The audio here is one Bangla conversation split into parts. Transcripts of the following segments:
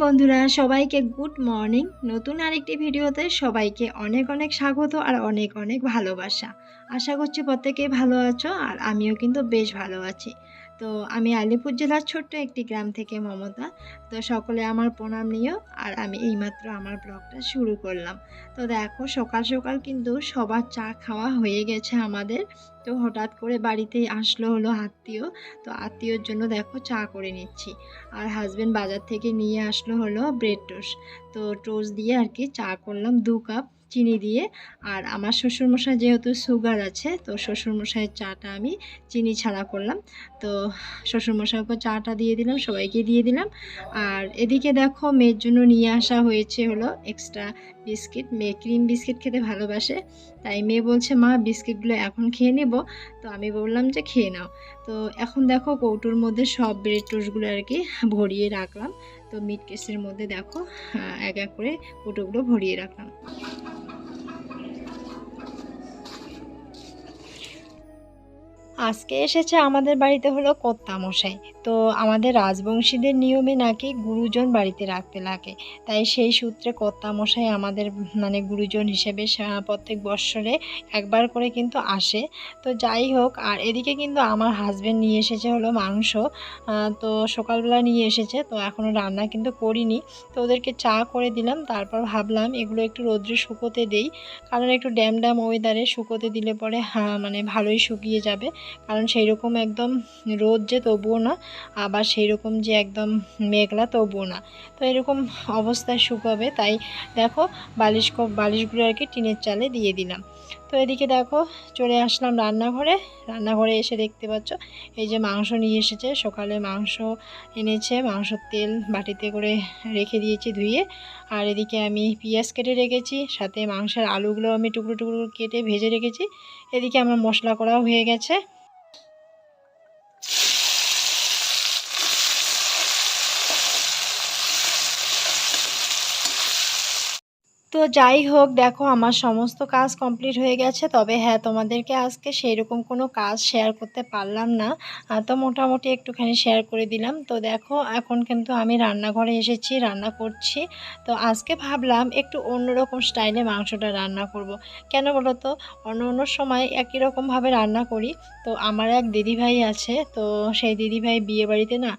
বন্ধুরা, সবাইকে গুড মর্নিং। নতুন আরেকটি ভিডিওতে সবাইকে অনেক অনেক স্বাগত আর অনেক অনেক ভালোবাসা। আশা করছি প্রত্যেকে ভালো আছো আর আমিও কিন্তু বেশ ভালো আছি। তো আমি আলিপুর জেলার ছোট্ট একটি গ্রাম থেকে মমতা। তো সকলে আমার প্রণাম নিও আর আমি এইমাত্র আমার ব্লগটা শুরু করলাম। তো দেখো সকাল সকাল কিন্তু সবার চা খাওয়া হয়ে গেছে আমাদের। তো হঠাৎ করে বাড়িতেই আসলো হলো আত্মীয়। তো আত্মীয়র জন্য দেখো চা করে নিচ্ছি। আর হাজব্যান্ড বাজার থেকে নিয়ে আসলো হলো ব্রেড টোস্ট তো টোস্ট দিয়ে আর কি চা করলাম দু কাপ চিনি দিয়ে। আর আমার শ্বশুরমশাই যেহেতু সুগার আছে, তো শ্বশুরমশাইয়ের চাটা আমি চিনি ছাড়া করলাম। তো শ্বশুরমশাইকে চাটা দিয়ে দিলাম, সবাইকে দিয়ে দিলাম। আর এদিকে দেখো মেয়ের জন্য নিয়ে আসা হয়েছে হলো এক্সট্রা বিস্কিট মেয়ে ক্রিম বিস্কিট খেতে ভালোবাসে। তাই মেয়ে বলছে, মা বিস্কিটগুলো এখন খেয়ে নেব। তো আমি বললাম যে, খেয়ে নাও। তো এখন দেখো কৌটোর মধ্যে সব ব্রেড টোস্টগুলো আর কি ভরিয়ে রাখলাম। তো মিট কেসের মধ্যে দেখো এক এক করে কৌটোগুলো ভরিয়ে রাখলাম। আজকে এসেছে আমাদের বাড়িতে হলো কর্তা মশাই তো আমাদের রাজবংশীদের নিয়মে নাকি গুরুজন বাড়িতে রাখতে লাগে। তাই সেই সূত্রে কর্তা মশাই আমাদের মানে গুরুজন হিসেবে প্রত্যেক বৎসরে একবার করে কিন্তু আসে। তো যাই হোক, আর এদিকে কিন্তু আমার হাজবেন্ড নিয়ে এসেছে হলো মাংস। তো সকালবেলা নিয়ে এসেছে, তো এখনও রান্না কিন্তু করিনি। তো ওদেরকে চা করে দিলাম, তারপর ভাবলাম এগুলো একটু রোদ্রে শুকোতে দেই। কারণ একটু ড্যাম ড্যাম ওয়েদারে শুকোতে দিলে পরে হ্যাঁ মানে ভালোই শুকিয়ে যাবে। কারণ সেই রকম একদম রোদ যে তবুও না, আবার সেই রকম যে একদম মেঘলা তবুও না। তো এরকম অবস্থায় শুকাবে তাই দেখো বালিশ বালিশগুলো আর কি টিনের চালে দিয়ে দিলাম। তো এদিকে দেখো চলে আসলাম রান্নাঘরে। রান্নাঘরে এসে দেখতে পাচ্ছ, এই যে মাংস নিয়ে এসেছে। সকালে মাংস এনেছে মাংসর তেল বাটিতে করে রেখে দিয়েছি ধুয়ে। আর এদিকে আমি পেঁয়াজ কেটে রেখেছি, সাথে মাংসের আলুগুলো আমি টুকরো টুকরো কেটে ভেজে রেখেছি। এদিকে আমার মশলা করাও হয়ে গেছে। তো যাই হোক, দেখো আমার সমস্ত কাজ কমপ্লিট হয়ে গেছে। তবে হ্যাঁ তোমাদেরকে আজকে সেই রকম কোনো কাজ শেয়ার করতে পারলাম না। তো মোটামুটি একটুখানি শেয়ার করে দিলাম। তো দেখো, এখন কিন্তু আমি রান্নাঘরে এসেছি, রান্না করছি। তো আজকে ভাবলাম একটু অন্যরকম স্টাইলে মাংসটা রান্না করব। কেন বলো তো? অন্য অন্য সময় একই রকমভাবে রান্না করি। তো আমার এক দিদিভাই আছে, তো সেই দিদিভাই বিয়ে বাড়িতে না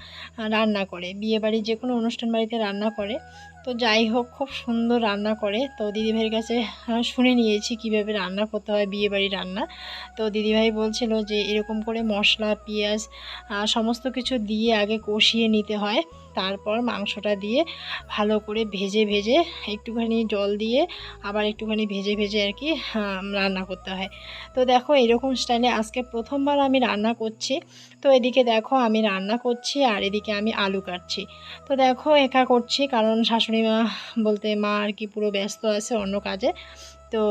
রান্না করে। বিয়ে বাড়ি যে কোনো অনুষ্ঠান বাড়িতে রান্না করে। তো যাই হোক, খুব সুন্দর রান্না করে। তো দিদিভাইয়ের কাছে শুনে নিয়েছি কীভাবে রান্না করতে হয় বিয়ে বাড়ি রান্না। তো দিদিভাই বলছিল যে এরকম করে মশলা, পেঁয়াজ সমস্ত কিছু দিয়ে আগে কষিয়ে নিতে হয়। তারপর মাংসটা দিয়ে ভালো করে ভেজে ভেজে একটুখানি জল দিয়ে আবার একটুখানি ভেজে ভেজে আর কি রান্না করতে হয়। তো দেখো এরকম স্টাইলে আজকে প্রথমবার আমি রান্না করছি। তো এদিকে দেখো আমি রান্না করছি আর এদিকে আমি আলু কাটছি। তো দেখো একা করছি কারণ শাশুড়ি মা বলতে মা আর কি পুরো ব্যস্ত আছে অন্য কাজে। তো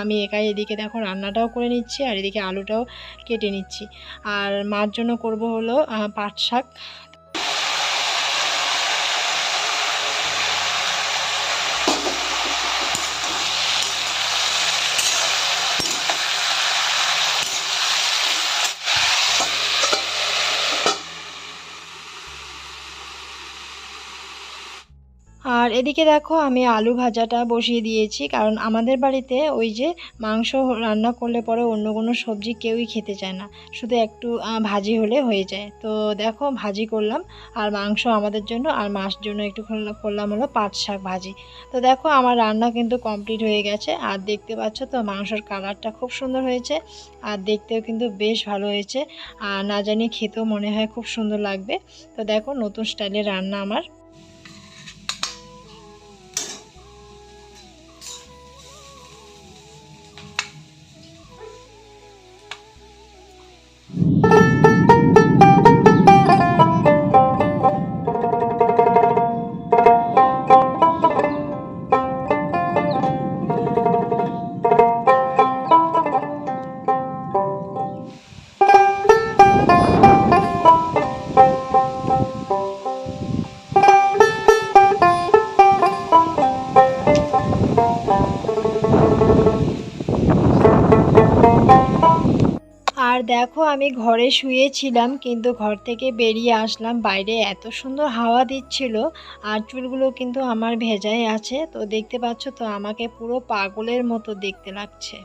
আমি একাই এদিকে দেখো রান্নাটাও করে নিচ্ছি আর এদিকে আলুটাও কেটে নিচ্ছি। আর মার জন্য করব হলো পাট শাক আর এদিকে দেখো আমি আলু ভাজাটা বসিয়ে দিয়েছি, কারণ আমাদের বাড়িতে ওই যে মাংস রান্না করলে পরে অন্য কোনো সবজি কেউই খেতে চায় না। শুধু একটু ভাজি হলে হয়ে যায়। তো দেখো ভাজি করলাম, আর মাংস আমাদের জন্য, আর মাছ জন্য একটু করলাম- হলো পাট শাক ভাজি। তো দেখো আমার রান্না কিন্তু কমপ্লিট হয়ে গেছে, আর দেখতে পাচ্ছ তো মাংসর কালারটা খুব সুন্দর হয়েছে, আর দেখতেও কিন্তু বেশ ভালো হয়েছে, আর না জানি খেতেও মনে হয় খুব সুন্দর লাগবে। তো দেখো নতুন স্টাইলের রান্না আমার দেখো আমি ঘরে শুয়েছিলাম, কিন্তু ঘর থেকে বেরিয়ে আসলাম। বাইরে এত সুন্দর হাওয়া দিচ্ছিল আর চুলগুলো কিন্তু আমার ভেজাই আছে। তো দেখতে পাচ্ছ তো আমাকে পুরো পাগলের মতো দেখতে লাগছে।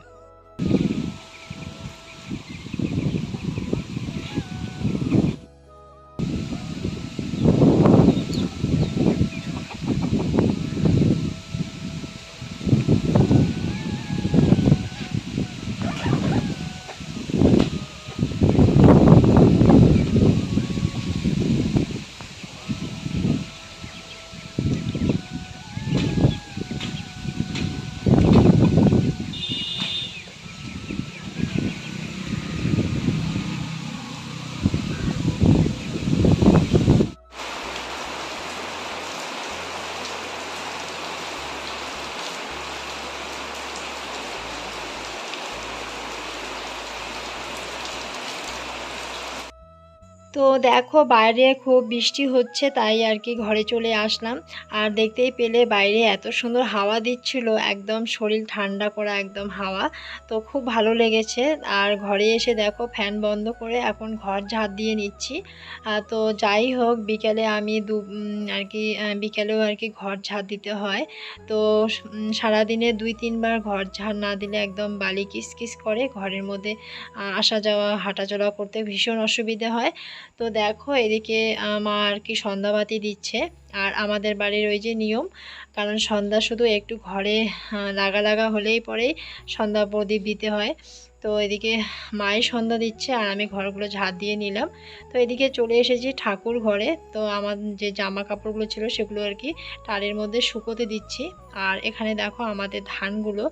তো দেখো বাইরে খুব বৃষ্টি হচ্ছে, তাই আর কি ঘরে চলে আসলাম। আর দেখতেই পেলে বাইরে এত সুন্দর হাওয়া দিচ্ছিল, একদম শরীর ঠান্ডা করা একদম হাওয়া। তো খুব ভালো লেগেছে। আর ঘরে এসে দেখো ফ্যান বন্ধ করে এখন ঘর ঝাড় দিয়ে নিচ্ছি। তো যাই হোক, বিকেলে আমি দু আর কি বিকেলেও আর কি ঘর ঝাড় দিতে হয়। তো সারাদিনে দুই, তিনবার ঘর ঝাড় না দিলে একদম বালি কিস করে। ঘরের মধ্যে আসা যাওয়া, হাঁটাচলা করতে ভীষণ অসুবিধে হয়। তো দেখো এদিকে মা আর কি সন্ধ্যাবাতি দিচ্ছে। আর আমাদের বাড়ির ওই যে নিয়ম, কারণ সন্ধ্যা শুধু একটু ঘরে লাগা লাগা হলেই পরেই সন্ধ্যা প্রদীপ দিতে হয়। তো এদিকে মায়ের সন্ধ্যা দিচ্ছে আর আমি ঘরগুলো ঝাড় দিয়ে নিলাম। তো এদিকে চলে এসেছি ঠাকুর ঘরে। তো আমার যে জামা কাপড়গুলো ছিল সেগুলো আর কি টালের মধ্যে শুকোতে দিচ্ছি। আর এখানে দেখো আমাদের ধানগুলো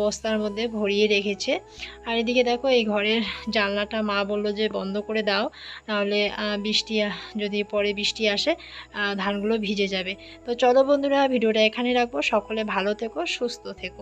বস্তার মধ্যে ভরিয়ে রেখেছে। আর এদিকে দেখো এই ঘরের জানলাটা মা বলল যে বন্ধ করে দাও, নাহলে বৃষ্টি যদি পরে বৃষ্টি আসে ধানগুলো ভিজে যাবে। তো চলো বন্ধুরা ভিডিওটা এখানে রাখব। সকলে ভালো থেকো সুস্থ থেকো।